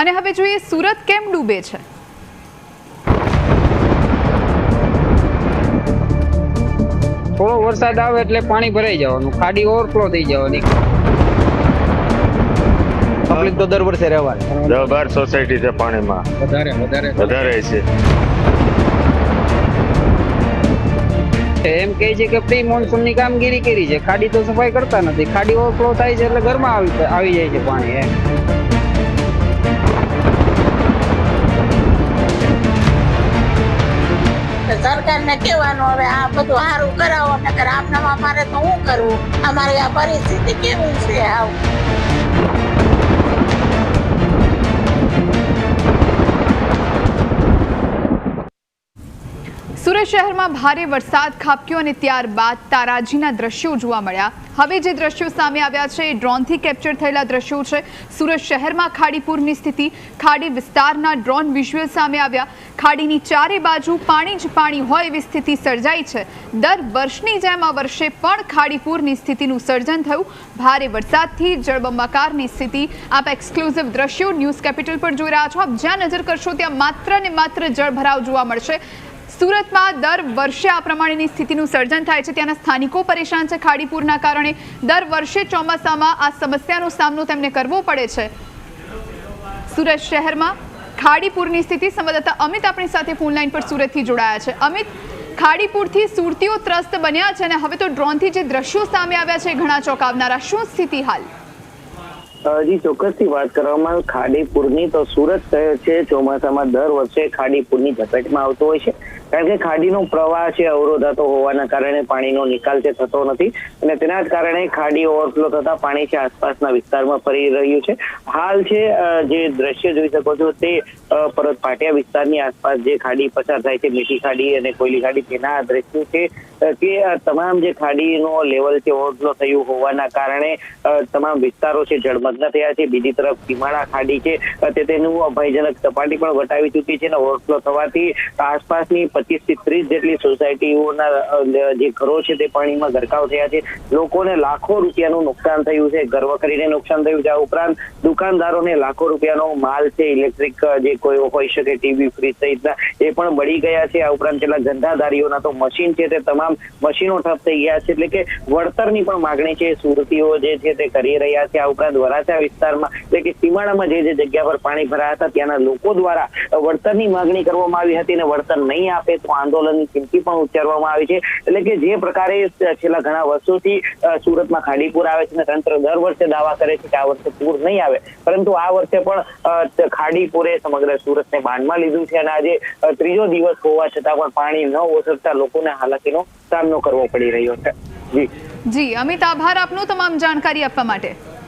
અને હવે જોઈએ સુરત કેમ ડૂબે છે. થોડો વરસાદ આવે એટલે પાણી ભરાઈ જવાનું. ખાડી ઓવરફ્લો થઈ જવાની. પબ્લિક તો દર વર્ષે રહેવાની. દસ બાર સોસાયટી છે પાણીમાં. વધારે વધારે. વધારે છે. એમ કહે છે કે પ્રી મોન્સૂનની કામગીરી કરી છે. ખાડી તો સફાઈ કરતા નથી. ખાડી ઓવરફ્લો થાય છે એટલે ઘરમાં આવી આવી જાય છે પાણી એમ. સરકારને કહેવાનું, હવે આ બધું સારું કરાવો, નકર આમનામ અમારે તો શું કરવું અમારી આ પરિસ્થિતિ કેવી છે આવું? સુરત શહેરમાં ભારે વરસાદ ખાબક્યો અને ત્યારબાદ તારાજીના દ્રશ્યો જોવા મળ્યા. હવે જે દ્રશ્યો સામે આવ્યા છે, એ ડ્રોનથી કેપ્ચર થયેલા દ્રશ્યો છે. સુરત શહેરમાં ખાડીપુરની સ્થિતિ, ખાડી વિસ્તારના ડ્રોન વિઝ્યુઅલ સામે આવ્યા. ખાડીની ચારે બાજુ પાણી જ પાણી હોય એવી સ્થિતિ સર્જાઈ છે. દર વર્ષની જેમ આ વર્ષે પણ ખાડીપુરની સ્થિતિનું સર્જન થયું. ભારે વરસાદથી જળબંબાકારની સ્થિતિ. આપ એક્સક્લુઝિવ દ્રશ્યો ન્યૂઝ કેપિટલ પર જોઈ રહ્યા છો. આપ જ્યાં નજર કરશો, ત્યાં માત્ર ને માત્ર જળભરાવ જોવા મળશે. સુરતમાં દર વર્ષે આ પ્રમાણેની સ્થિતિનું સર્જન થાય છે. ત્યાંના સ્થાનિકો પરેશાન છે. ખાડીપુરના કારણે દર વર્ષે ચોમાસામાં આ સમસ્યાનો સામનો તેમને કરવો પડે છે. સુરત શહેરમાં ખાડીપુરની સ્થિતિ, સંવાદદાતા અમિત આપણી સાથે ફોન લાઈન પર સુરતથી જોડાયા છે. અમિત, ખાડીપુરથી સુરતીઓ ત્રસ્ત બન્યા છે અને હવે તો ડ્રોનથી જે દ્રશ્યો સામે આવ્યા છે ઘણા ચોંકાવનારા. શું સ્થિતિ હાલ? હજી ચોક્કસથી વાત કરવામાં ખાડીપુરની તો સુરત શહેર છે. ચોમાસામાં દર વર્ષે ખાડીપુરની ઝપેટમાં આવતો હોય છે. કારણ કે ખાડીનો પ્રવાહ છે અવરોધાતો હોવાના કારણે પાણીનો નિકાલ છે, થતો નથી. અને તેના જ કારણે ખાડી ઓવરફ્લો થતા પાણી છે, આસપાસના વિસ્તારમાં ફરી રહ્યું છે. હાલ છે જે દ્રશ્ય જોઈ શકો છો તે પરત પાટિયા વિસ્તારની આસપાસ જે ખાડી પસાર થાય છે, મીઠી ખાડી અને કોયલી ખાડી, તેના દ્રશ્યો છે. કે તમામ જે ખાડીનો લેવલ છે ઓવરફ્લો થયું હોવાના કારણે તમામ વિસ્તારો છે, જળમગ્ન થયા છે. બીજી તરફ સીમાડા ખાડી છે. તે તેનું અભયજનક સપાટી પણ વટાવી ચૂકી છે અને ઓવરફ્લો થવાથી આસપાસની પચીસથી ત્રીસ જેટલી સોસાયટીઓના જે ઘરો છે, તે પાણીમાં ગરકાવ થયા છે. લોકોને લાખો રૂપિયાનું નુકસાન થયું છે. ઘર વખરીને નુકસાન થયું છે. આ ઉપરાંત દુકાનદારોને લાખો રૂપિયાનો માલ છે, ઇલેક્ટ્રિક જે કોઈ હોઈ શકે, ટીવી, ફ્રીજ સહિતના, એ પણ બળી ગયા છે. આ ઉપરાંત કેટલાક ધંધાધારીઓના તો મશીન છે, તે તમામ મશીનો ઠપ થઈ ગયા છે. એટલે કે વળતરની પણ માગણી છે સુરતીઓ જે છે તે કરી રહ્યા છે આ ઉપરાંત વરાછા વિસ્તારમાં. એટલે કે સીમાડામાં જે જે જગ્યા પર પાણી ભરાયા હતા, ત્યાંના લોકો દ્વારા વળતરની માગણી કરવામાં આવી હતી અને વળતર નહીં આપે તો આંદોલનની ચીમકી પણ ઉચ્ચારવામાં આવી છે. એટલે કે જે પ્રકારે છેલ્લા ઘણા વર્ષોથી સુરતમાં ખાડીપુર આવે છે અને તંત્ર દર વર્ષે દાવા કરે છે કે આ વર્ષે પૂર નહીં આવે. પરંતુ આ વર્ષે પણ ખાડીપુરે સમગ્ર સુરતને બાંધમાં લીધું છે. અને આજે ત્રીજો દિવસ હોવા છતાં પણ પાણી ન ઓસરતા લોકોને હાલાકીનો સામનો કરવો પડી રહ્યો છે. જી. જી અમિત આભાર આપનો તમામ જાણકારી આપવા માટે.